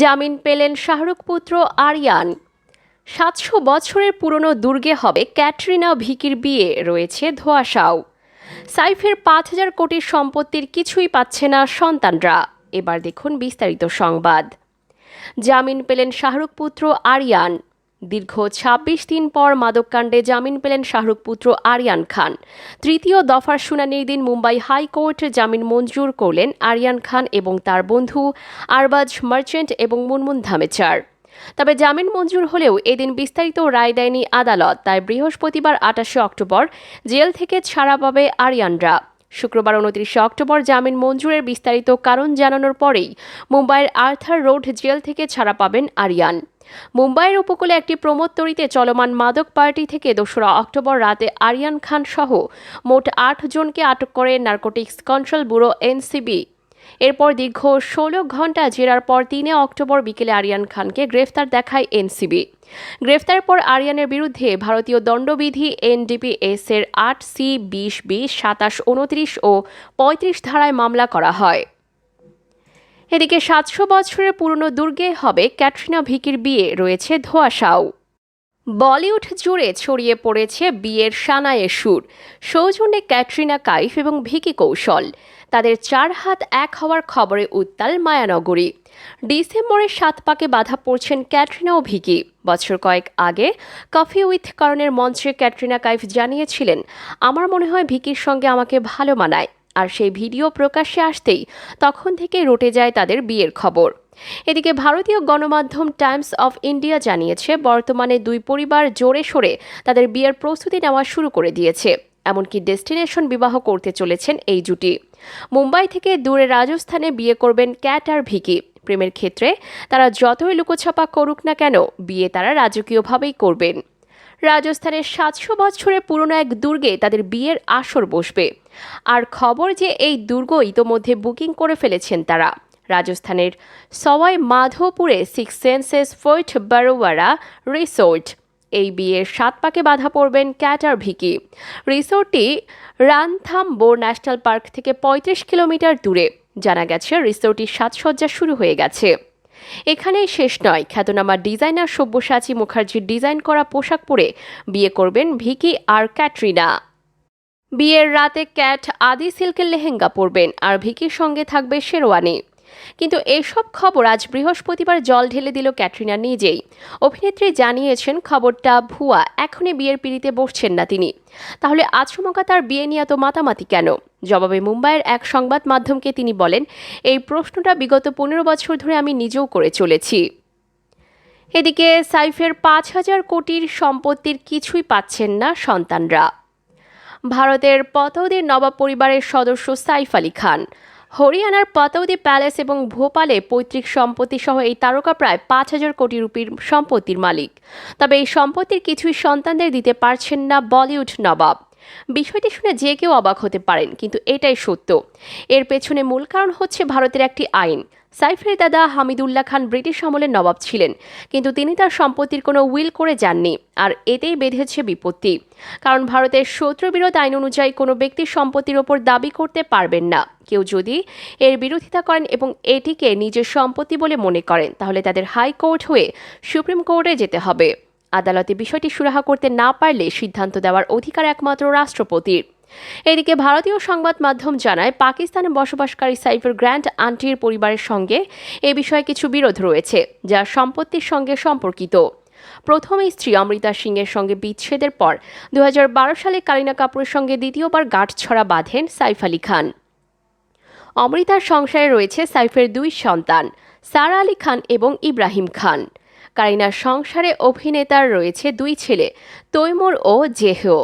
জামিন পেলেন শাহরুখ পুত্র আরিয়ান। সাতশো বছরের পুরনো দুর্গে হবে ক্যাটরিনা ভিকির বিয়ে, রয়েছে ধোয়াশাও। সাইফের পাঁচ হাজার কোটির সম্পত্তির কিছুই পাচ্ছে না সন্তানরা। এবার দেখুন বিস্তারিত সংবাদ। জামিন পেলেন শাহরুখ পুত্র আরিয়ান। দীর্ঘ ২৬ দিন পর মাদককাণ্ডে জামিন পেলেন শাহরুখ পুত্র আরিয়ান খান। তৃতীয় দফার শুনানির দিন মুম্বাই হাইকোর্ট জামিন মঞ্জুর করলেন আরিয়ান খান এবং তার বন্ধু আরবাজ মার্চেন্ট এবং মুনমুন ধামেচার তবে জামিন মঞ্জুর হলেও এদিন বিস্তারিত রায় দেয়নি আদালত, তাই বৃহস্পতিবার আটাশে অক্টোবর জেল থেকে ছাড়া পাবে আরিয়ানরা। শুক্রবার উনত্রিশে অক্টোবর জামিন মঞ্জুরের বিস্তারিত কারণ জানানোর পরেই মুম্বাইয়ের আর্থার রোড জেল থেকে ছাড়া পাবেন আরিয়ান। মুম্বাইয়ের উপকূলে একটি প্রমোদতরিতে চলমান মাদক পার্টি থেকে দোসরা অক্টোবর রাতে আরিয়ান খান সহ মোট আট জনকে আটক করে নার্কোটিক্স কন্ট্রোল ব্যুরো এনসিবি এরপর দীর্ঘ ষোলো ঘণ্টা জেরার পর তিনে অক্টোবর বিকেলে আরিয়ান খানকে গ্রেফতার দেখায় এনসিবি। গ্রেফতারের পর আরিয়ানের বিরুদ্ধে ভারতীয় দণ্ডবিধি এনডিপিএস এর আট সি বিশ বিশ সাতাশ উনত্রিশ ও পঁয়ত্রিশ ধারায় মামলা করা হয়। এদিকে সাতশো বছরের পুরনো দুর্গে হবে ক্যাটরিনা ভিকির বিয়ে, রয়েছে ধোয়াশাও। বলিউড জুড়ে ছড়িয়ে পড়েছে বিয়ের সানায়ের সুর। সৌজন্যে ক্যাটরিনা কাইফ এবং ভিকি কৌশল। তাদের চার হাত এক হওয়ার খবরে উত্তাল মায়ানগরী। ডিসেম্বরের সাত পাকে বাধা পড়ছেন ক্যাটরিনা ও ভিকি। বছর কয়েক আগে কফি উইথ করণের মঞ্চে ক্যাটরিনা কাইফ জানিয়েছিলেন, আমার মনে হয় ভিকির সঙ্গে আমাকে ভালো মানায়। আর সেই ভিডিও প্রকাশ্যে আসতেই তখন থেকে রটে যায় তাদের বিয়ের খবর। এদিকে ভারতীয় গণমাধ্যম টাইমস অফ ইন্ডিয়া জানিয়েছে, বর্তমানে দুই পরিবার জোরে সোরে তাদের বিয়ের প্রস্তুতি নেওয়া শুরু করে দিয়েছে। এমনকি ডেস্টিনেশন বিবাহ করতে চলেছেন এই জুটি। মুম্বাই থেকে দূরে রাজস্থানে বিয়ে করবেন ক্যাট আর ভিকি। প্রেমের ক্ষেত্রে তারা যতই লুকোছাপা করুক না কেন, বিয়ে তারা রাজকীয়ভাবেই করবেন। রাজস্থানের সাতশো বছরের পুরনো এক দুর্গে তাদের বিয়ের আসর বসবে। আর খবর যে এই দুর্গ ইতোমধ্যে বুকিং করে ফেলেছেন তারা। রাজস্থানের Sawai মাধোপুরে six senses fort Barwara resort এই বিয়ের সাত পাকে বাধা পড়বেন ক্যাটার ভিকি। রিসোর্টটি রানথাম্বোর ন্যাশনাল পার্ক থেকে পঁয়ত্রিশ কিলোমিটার দূরে। জানা গেছে, রিসোর্টটির সাজসজ্জা শুরু হয়ে গেছে। এখানেই শেষ নয়। খ্যাতনামা ডিজাইনার সব্যসাচী মুখার্জির ডিজাইন করা পোশাক পরে বিয়ে করবেন ভিকি আর ক্যাটরিনা। বিয়ের রাতে ক্যাট আদি সিল্কের লেহেঙ্গা পরবেন আর ভিকির সঙ্গে থাকবে শেরওয়ানি। কিন্তু এসব খবর আজ বৃহস্পতিবার জল ঢেলে দিল ক্যাটরিনা নিজেই। অভিনেত্রী জানিয়েছেন, খবরটা ভুয়া, এখনই বিয়ের পিড়িতে বসছেন না তিনি। তাহলে আচমকা তার বিয়ে নিয়ে এত মাতামাতি কেন? জবাবে মুম্বাইয়ের এক সংবাদ মাধ্যমকে তিনি বলেন, এই প্রশ্নটা বিগত পনেরো বছর ধরে আমি নিজেও করে চলেছি। এদিকে সাইফের পাঁচ হাজার কোটির সম্পত্তির কিছুই পাচ্ছেন না সন্তানরা। ভারতের পতৌদির নবাব পরিবারের সদস্য সাইফ আলী খান। হরিয়ানার পতৌদি প্যালেস এবং ভোপালে পৈতৃক সম্পত্তি সহ এই তারকা প্রায় পাঁচ হাজার কোটি রুপির সম্পত্তির মালিক। তবে এই সম্পত্তির কিছুই সন্তানদের দিতে পারছেন না বলিউড নবাব। বিষয়টি শুনে যে কেউ অবাক হতে পারেন, কিন্তু এটাই সত্য। এর পেছনে মূল কারণ হচ্ছে ভারতের একটি আইন। সাইফের দাদা হামিদুল্লাহ খান ব্রিটিশ আমলের নবাব ছিলেন, কিন্তু তিনি তার সম্পত্তির কোনো উইল করে যাননি, আর এতেই বেঁধেছে বিপত্তি। কারণ ভারতের শত্রুবিরোধ আইন অনুযায়ী কোনো ব্যক্তির সম্পত্তির ওপর দাবি করতে পারবেন না। কেউ যদি এর বিরোধিতা করেন এবং এটিকে নিজের সম্পত্তি বলে মনে করেন, তাহলে তাদের হাইকোর্ট হয়ে সুপ্রিম কোর্টে যেতে হবে। আদালতে বিষয়টি সুরাহা করতে না পারলে সিদ্ধান্ত দেওয়ার অধিকার একমাত্র রাষ্ট্রপতির। এদিকে ভারতীয় সংবাদ মাধ্যম জানায়, পাকিস্তানে বসবাসকারী সাইফের গ্র্যান্ড আন্টির পরিবারের সঙ্গে এ বিষয়ে কিছু বিরোধ রয়েছে, যা সম্পত্তির সঙ্গে সম্পর্কিত। প্রথম স্ত্রী অমৃতা সিংয়ের সঙ্গে বিচ্ছেদের পর দু হাজার বারো সালে কারিনা কাপুরের সঙ্গে দ্বিতীয়বার গাঁটছড়া বাঁধেন সাইফ আলী খান। অমৃতার সংসারে রয়েছে সাইফের দুই সন্তান, সারা আলী খান এবং ইব্রাহিম খান। কারিনার সংসারে অভিনেতার রয়েছে দুই ছেলে তৈমুর ও জেহেও।